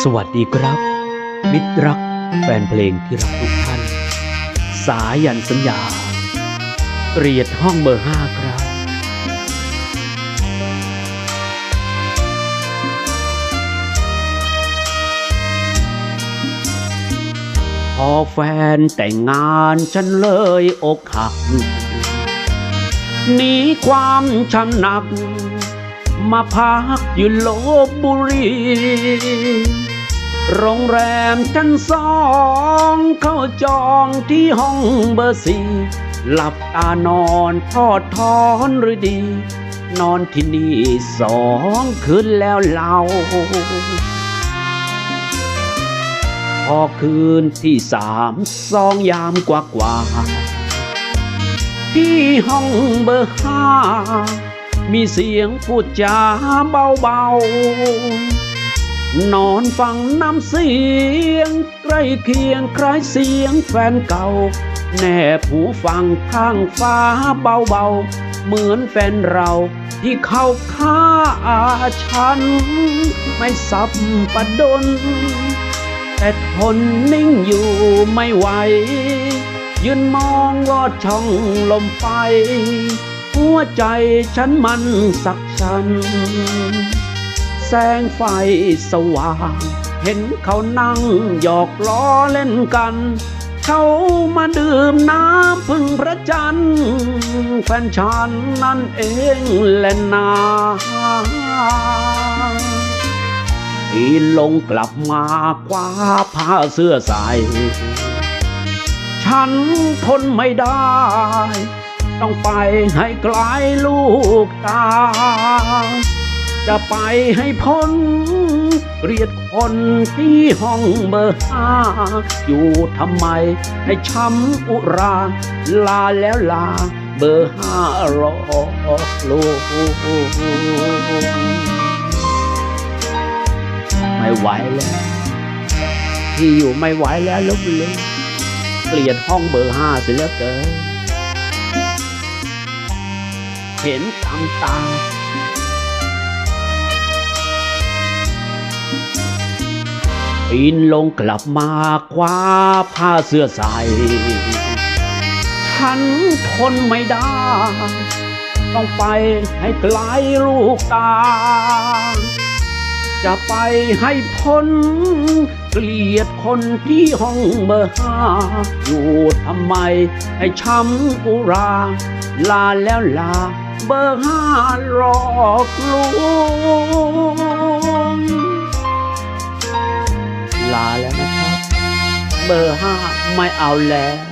สวัสดีครับ มิตรรักแฟนเพลงที่รักทุกท่าน สายันสัญญาเกลียดห้องเบอร์ห้าครับ พอแฟนแต่งงานฉันเลยอกหักหนีความช้ำหนัก มาพักอยู่ลบบุรี โรงแรมชั้นสองเข้าจองที่ห้องเบอร์สี่หลับตานอนทอดทอนหรือดี นอนที่นี่สองคืนแล้วเราพอคืนที่สามสองยามกว่ากว่าที่ห้องเบอร์ห้า มีเสียงพูดจาเบาๆ นอนฟังน้ำเสียง ใกล้เคียงคล้ายเสียงแฟนเก่า แนบหูฟังข้างฟ้าเบาๆ เหมือนแฟนเราที่เข้าฆ่าฉัน ไม่สับประดน แต่ทนนิ่งอยู่ไม่ไหว ยืนมองลอดช่องลมไฟ หัวใจฉันมันสักชัน แสงไฟสว่าง เห็นเขานั่งหยอกล้อเล่นกัน เขามาดื่มน้ำพึ่งพระจันทร์แฟนฉันนั่นเองแหละนาปีนลงกลับมาคว้าผ้าเสื้อใส่ ฉันทนไม่ได้ ต้องไปให้ไกลลูกตา จะไปให้พ้นเกลียดคนที่ห้องเบอร์ห้าอยู่ทำไมให้ช้ำอุรา ลาแล้วลา เบอร์ห้ารอลูกไม่ไหวแล้ว ที่อยู่ไม่ไหวแล้วลบเลยเกลียดห้องเบอร์ห้าเสียแล้วเกิน เห็นตามตาปีนลงกลับมาคว้าผ้าเสื้อใส่ฉันทนไม่ได้ ต้องไปให้ไกลลูกตา จะไปให้พ้น เกลียดคนที่ห้องเบอร์ห้าอยู่ทำไม ให้ช้ำอุรา ลาแล้วลา เบอร์ห้ารอกลวงลาแล้วนะครับ เบอร์ห้าไม่เอาแล้ว